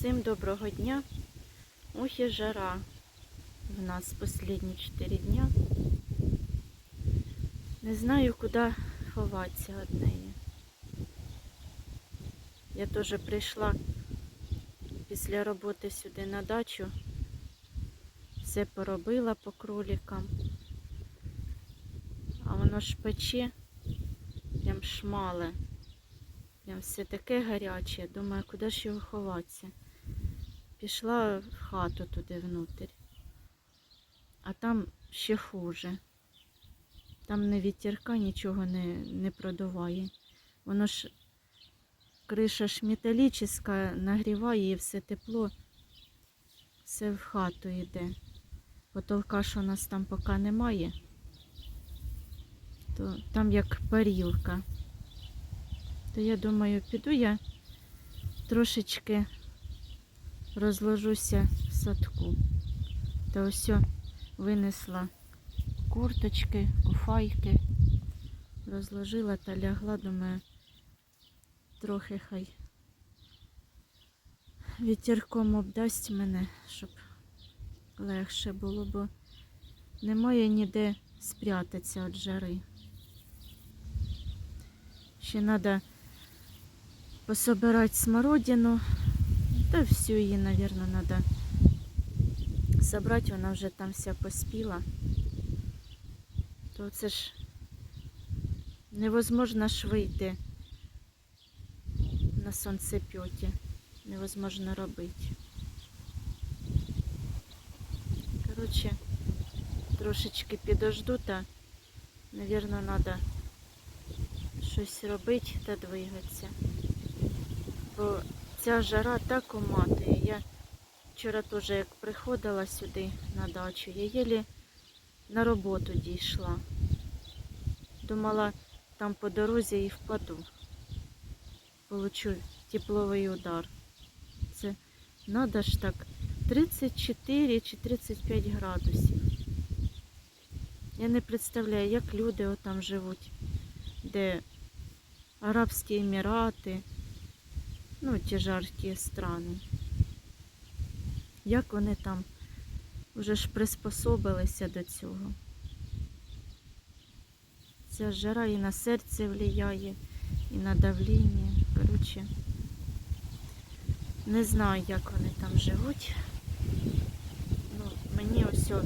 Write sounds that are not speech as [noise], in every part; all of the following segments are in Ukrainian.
Всім доброго дня. Ох і жара в нас останні 4 дня. Не знаю, куди ховатися від неї. Я теж прийшла після роботи сюди на дачу. Все поробила по кроликам. А воно ж пече, прям шмале. Прям все таке гаряче. Думаю, куди ж його ховатися? Пішла в хату туди внутрь. А там ще хуже. Там не вітерка нічого не, не продуває. Воно ж криша ж металічна, нагріває і все тепло, все в хату йде. Потолка ж у нас там поки немає, то там як парілка. То я думаю, піду я трошечки розложуся в садку. Та ось винесла курточки, куфайки, розложила та лягла, думаю, трохи хай вітерком обдасть мене, щоб легше було, бо немає ніде спрятатися від жари. Ще треба пособирати смородину. Та всю її, мабуть, треба собрати, вона вже там вся поспіла. То це ж невозможно ж вийти на сонцепьоті. Невозможно робити. Коротше, трошечки підожду та, мабуть, треба щось робити та двигатися. Бо ця жара так уматує. Я вчора теж як приходила сюди на дачу, я єлі на роботу дійшла. Думала, там по дорозі і впаду. Получу тепловий удар. Це надо ж так 34 чи 35 градусів. Я не представляю, як люди отам живуть, де Арабські Емірати, ну, ті жаркі страни. Як вони там вже ж приспособилися до цього. Ця жара і на серце впливає, і на давлення. Коротше, не знаю, як вони там живуть. Ну, мені ось о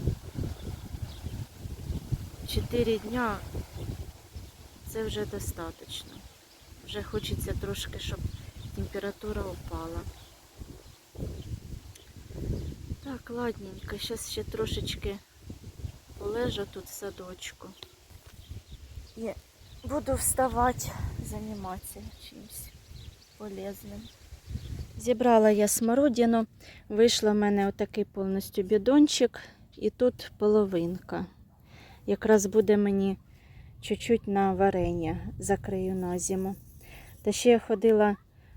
4 дня це вже достатньо. Вже хочеться трошки, щоб температура упала. Так, ладненько, зараз ще трошечки полежу тут в садочку. І буду вставати, займатися чимось полезним. Зібрала я смородину, вийшла в мене отакий повністю бідончик, і тут половинка. Якраз буде мені чуть-чуть на варення, закрию на зиму. Та ще я ходила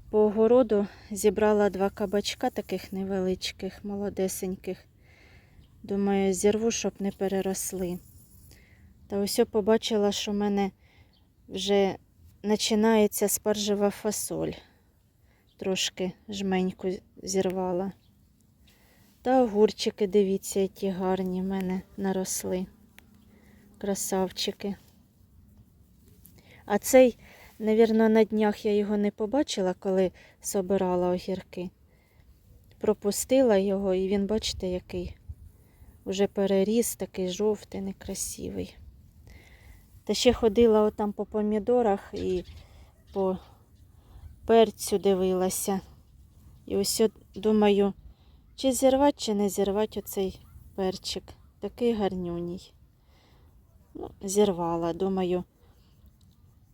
по огороду, зібрала два кабачка таких невеличких, молодесеньких. Думаю, зірву, щоб не переросли. Та ось побачила, що в мене вже починається спаржева фасоль. Трошки жменьку зірвала. Та огурчики, дивіться, які гарні в мене наросли. Красавчики. А цей, навірно, на днях я його не побачила, коли собирала огірки. Пропустила його, і він, бачите, який вже переріс, такий жовтий, некрасивий. Та ще ходила отам по помідорах і по перцю дивилася. І ось думаю, чи зірвати, чи не зірвати оцей перчик. Такий гарнюній. Ну, зірвала, думаю,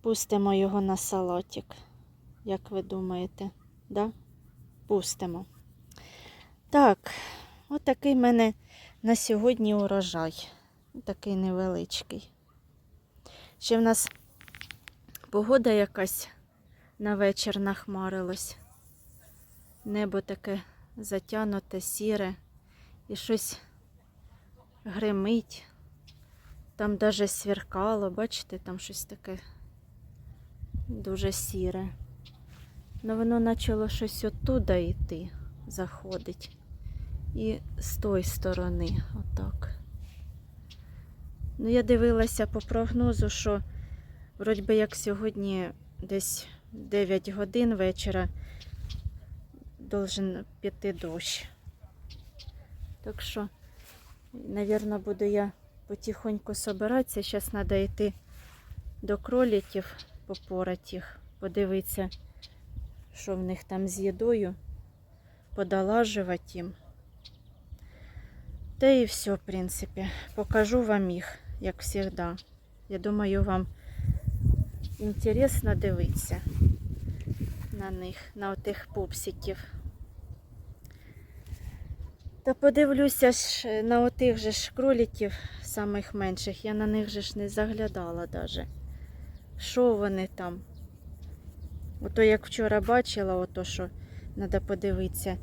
пустимо його на салатик. Як ви думаєте, да? Пустимо. Так, отакий в мене на сьогодні урожай. Такий невеличкий. Ще в нас погода якась на вечір нахмарилось. Небо таке затянуте, сіре і щось гримить. Там даже сверкало, бачите, там щось таке дуже сіре. Ну воно почало щось оттуда йти. заходить. І з тої сторони, отак. Ну, я дивилася по прогнозу, що вроді би як сьогодні десь 9 годин вечора должен піти дощ. Так що, мабуть, буду я потихоньку собиратися. Зараз треба йти до кроліків, попорати їх, подивитися, що в них там з їдою, подолажувати їм. Та і все, в принципі. Покажу вам їх, як завжди. Я думаю, вам інтересно дивитися на них, на отих пупсиків. Та подивлюся ж на отих же ж кроліків, самих менших. Я на них же ж не заглядала даже. Що вони там? Ото як вчора бачила, ото що треба подивитися,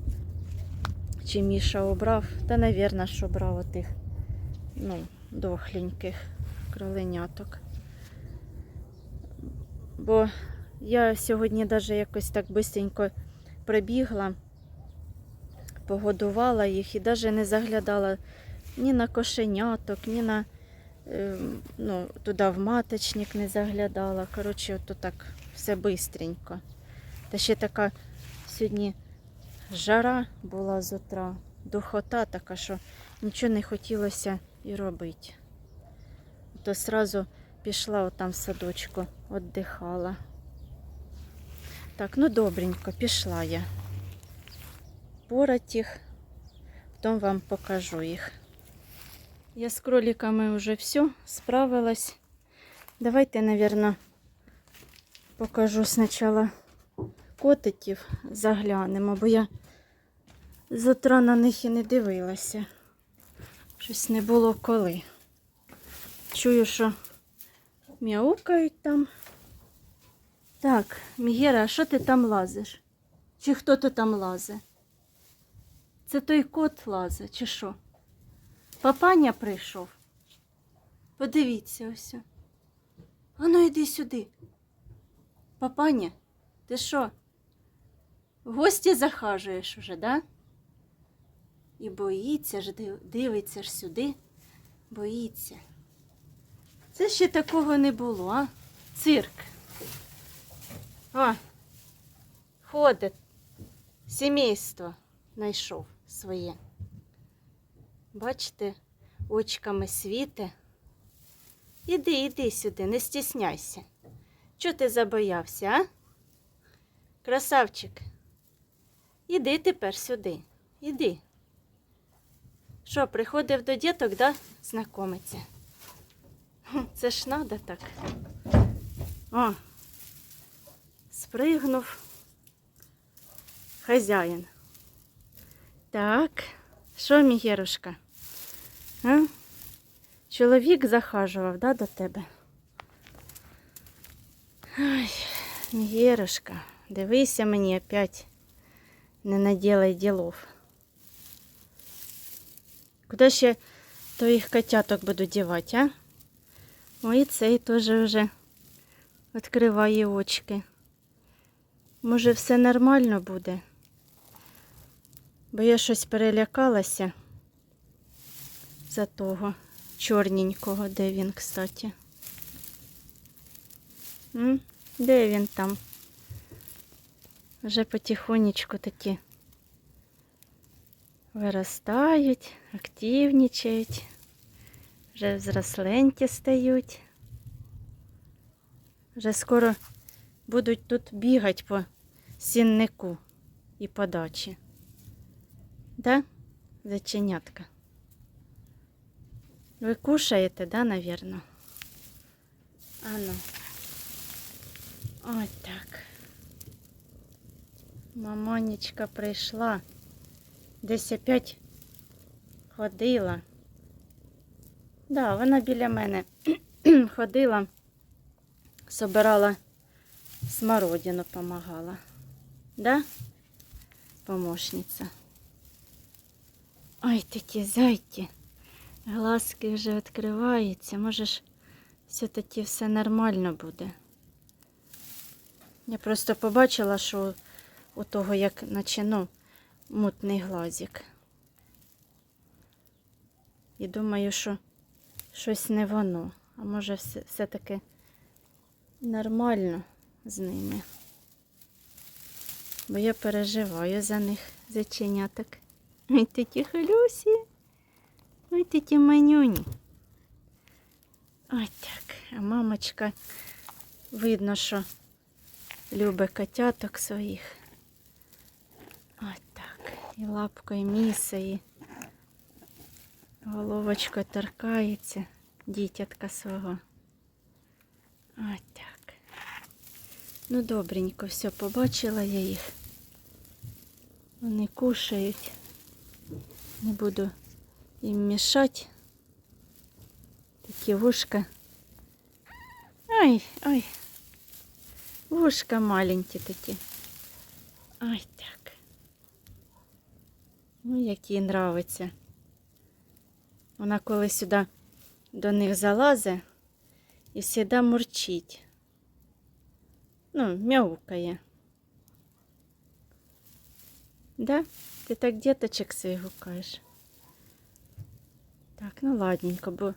чи Міша обрав. Та, навірно, що брав отих, ну, дохленьких кроленяток. Бо я сьогодні навіть якось так бистренько прибігла, погодувала їх і навіть не заглядала ні на кошеняток, ні на ну, туди в маточник не заглядала. Коротше, ото так все бистренько. Та ще така сьогодні жара була з утра, духота така, що нічого не хотілося і робити. То сразу пішла отам в садочку, віддихала. Так, ну добренько, пішла я. Порать їх, потім вам покажу їх. Я з кроликами вже все справилась. Давайте, наверное, покажу спочатку котиків, заглянемо, бо я з утра на них і не дивилася. Щось не було коли. Чую, що мяукають там. Так, Мігера, а що ти там лазиш? Чи хто то там лазить? Це той кот лазить, чи що? Папаня прийшов. Подивіться ось. Ану, йди сюди. Папаня, ти що? В гості захажуєш уже, да? І боїться ж, дивиться ж сюди, боїться. Це ще такого не було, а? Цирк. А, ходить. Сімейство знайшов своє. Бачите, очками світе. Іди, іди сюди, не стісняйся. Чого ти забоявся, а? Красавчик. Іди тепер сюди. Іди. Що, приходив до діток, да? Знакомиться. Це ж надо так. О, спригнув хазяїн. Так, що, Мігерушка? А? Чоловік захажував, да, до тебе? Ай, Мігерушка, дивися мені опять, не наділай ділов. Куди ще твоїх котяток буду дівати, а? Ой, цей теж вже відкриває очки. Може, все нормально буде? Бо я щось перелякалася за того чорненького, де він, кстати. М? Де він там? Вже потихонечку такі виростають, активнічають, вже взросленькі стають. Вже скоро будуть тут бігати по сіннику і по дачі. Да, заченятка? Ви кушаєте, да, наверное? А ну. Ось так. Маманечка прийшла. Десь опять ходила. Да, вона біля мене [clears throat] ходила, собирала смородину, помагала. Да? Помощниця. Ой, такі зайки. Глазки вже відкриваються. Може ж, все-таки все нормально буде. Я просто побачила, що у того, як наче, ну, мутний глазик. І думаю, що щось не воно. А може все, все-таки нормально з ними. Бо я переживаю за них, заченяток. Ой, ти ті халюсі. Ой, ти ті манюні. Ой так, а мамочка видно, що любить котяток своїх. Ось так. І лапкою місає, і головочкою торкається дітятка свого. Ось так. Ну, добренько, все, побачила я їх. Вони кушають. Не буду їм мішати. Такі вушка. Ой, ой. Вушка маленькі такі. Ой, так. Ну, як їй нравиться. Вона коли сюди до них залазить і завжди мурчить. Ну, мяукає. Да? Ти так діточок своїх гукаєш. Так, ну ладненько, бо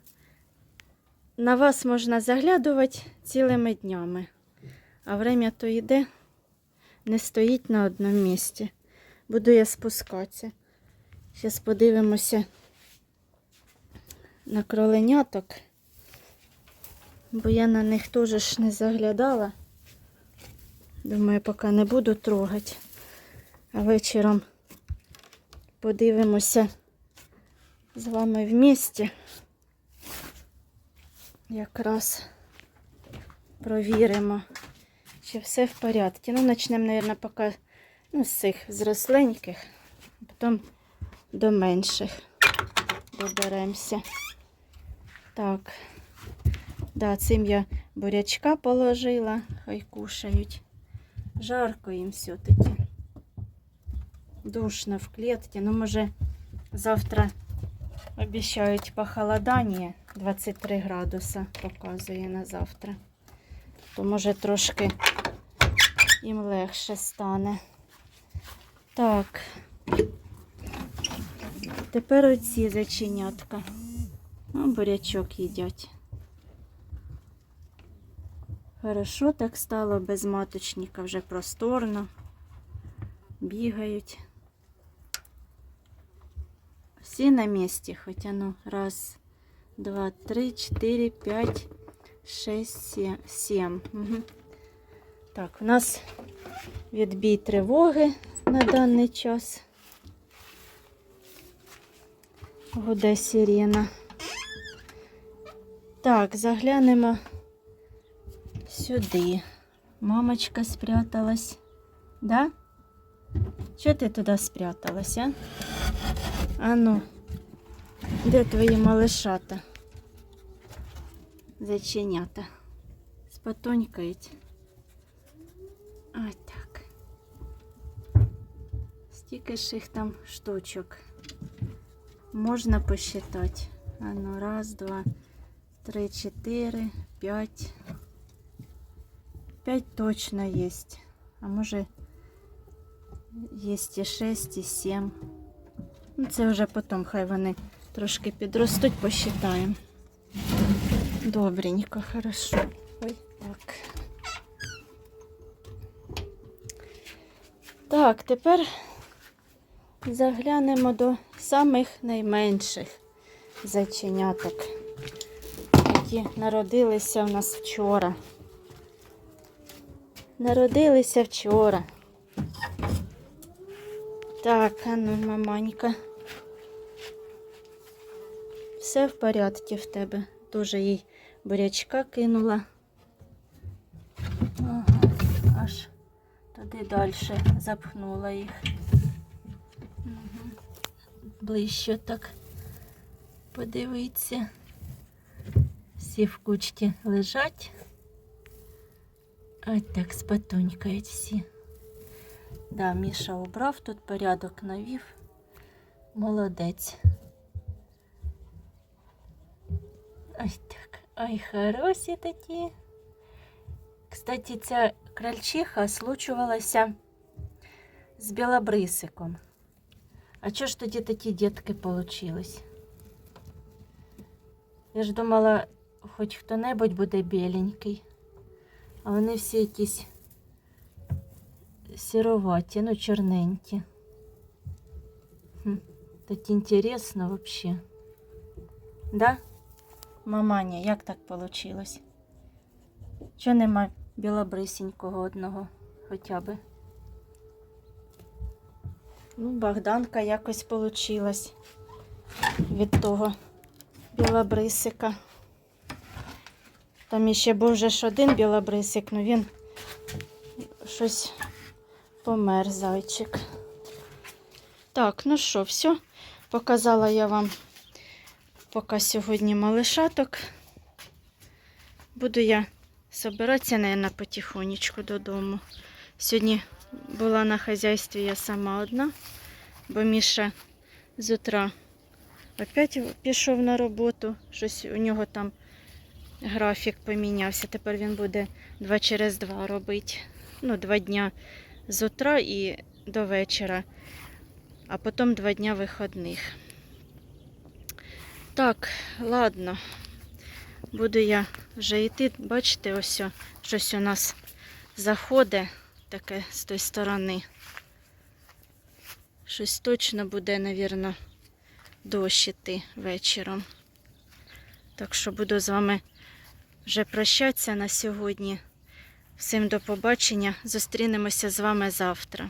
на вас можна заглядувати цілими днями, а время то йде, не стоїть на одному місці. Буду я спускатися. Зараз подивимося на кроленяток, бо я на них теж не заглядала. Думаю, поки не буду трогати. А вечором подивимося з вами в місті. Якраз провіримо, чи все в порядку. Ну, почнемо, мабуть, поки ну, з цих зросленьких, а потім до менших доберемося. Так, да, цим я бурячка положила, хай кушають. Жарко їм все-таки. Душно в клітці. Ну, може, завтра обіцяють похолодання. 23 градуса показує на завтра. То може трошки їм легше стане. Так. Тепер оці заченятка. Ну, бурячок їдять. Хорошо так стало, без маточника вже просторно. Бігають. Всі на місці, хоча ну, раз, два, три, чотири, п'ять, шесть, сім. Угу. Так, у нас відбій тривоги на даний час. Гуде сирена. Так, заглянемо сюди. Мамочка спряталась. Да? Чого ти туди спряталась, а? А ну, де твої малишата? Заченята. Спотонькають. Ось так. Стільки ж їх там штучок. Можна посчитати. А ну, раз, два, три, чотири, п'ять. П'ять точно є. А може є і шесть, і сім. Ну, це вже потім, хай вони трошки підростуть, посчитаємо. Добренько, хорошо. Ой, так. Так, тепер заглянемо до самих найменших зайченяток, які народилися у нас вчора. Народилися вчора. Так, а ну, маманька. Все в порядку в тебе. Тоже їй бурячка кинула. Ага, аж туди далі запхнула їх. Угу. Ближче так подивіться. Всі в кучці лежать. Ось так спотонькають всі. Да, Міша убрав, тут порядок навів. Молодець. Ось так. Ой, хороші такі. Кстати, ця крольчиха случувалася з білобрисиком. А чого ж тоді такі дітки получились? Я ж думала, хоч хто-небудь буде біленький. А вони всі якісь сіроваті, ну чорненькі. Хм, так інтересно вообще. Да? Маманя, як так получилось? Чого нема білобрисенького одного хоча би? Ну, Богданка якось получилась від того білобрисика. Там іще був вже ж один білобрисик, ну він щось помер зайчик. Так, ну що, все. Показала я вам поки сьогодні малишаток. Буду я збиратися, мабуть, потихонечку додому. Сьогодні була на хазяйстві я сама одна, бо Міша з утра опять пішов на роботу. Щось у нього там графік помінявся. Тепер він буде два через два робити. Ну, два дня з утра і до вечора, а потім два дня вихідних. Так, ладно. Буду я вже йти. Бачите, ось щось у нас заходить таке з тої сторони. Щось точно буде, мабуть, дощ іти вечором. Так що буду з вами вже прощатися на сьогодні. Всім до побачення. Зустрінемося з вами завтра.